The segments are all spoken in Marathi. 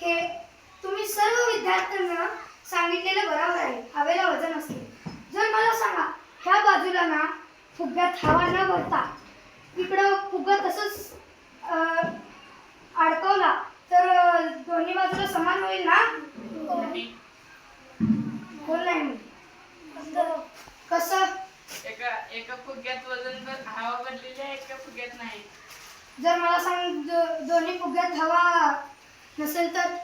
हे तुम्ही सर्व विद्यार्थ्यांना सांगितलेलं बरोबर आहे. हवेला वजन असते. जर मला सांगा ह्या बाजूला ना फुग्यात हवा न भरता इकडं फुगा तसंच अं, अडकवला तर दोन्ही बाजूला समान होईल ना? बोल नाही कसं? एका एका फुग्यात वजन भर हवा भरलेली आहे एका फुग्यात नाही. जर मला सांग दो- दोन्ही फुग्यात हवा नसेल तर?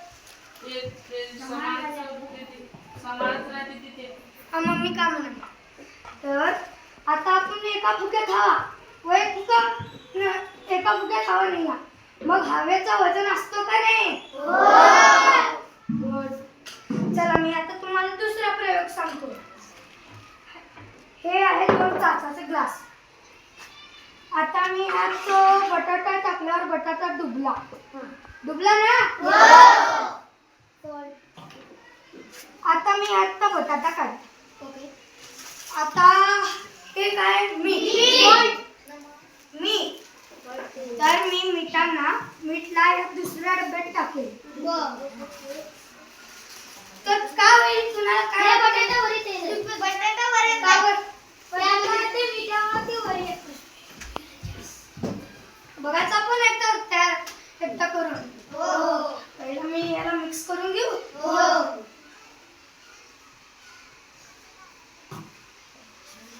हा मग मी काय म्हणणार तर आता आपण एका फुग्यात हवा. व एक फुगा एका फुग्यात हवा नाही. मग हवेचं वजन असतो का नाही? Good. चला मी आता तुम्हाला दुसरा प्रयोग सांगतो. हे आहे दोन काचाचे ग्लास. आता मी ह्यात तो बटाटा टाकल्यावर बटाटा डुबला डुबला ना? आता मी ह्यात तो बटाटा काढ आता हे काय? मीठ. मीठ. तर मी मिठांना मीठला या दुसऱ्या डब्यात टाकेल. तर का होईल? तुम्हाला काय करून. पहिला मी याला मिक्स करून घेऊ.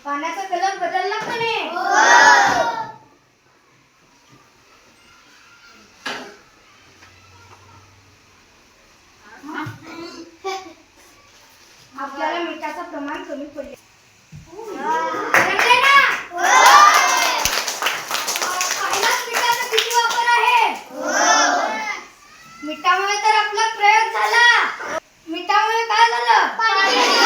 पाण्याचा कलर बदलला का नाही? आपल्याला मिठाचं प्रमाण कमी पडले. नकारात्मक प्रयोग झाला. मिठामुळे काय झालं.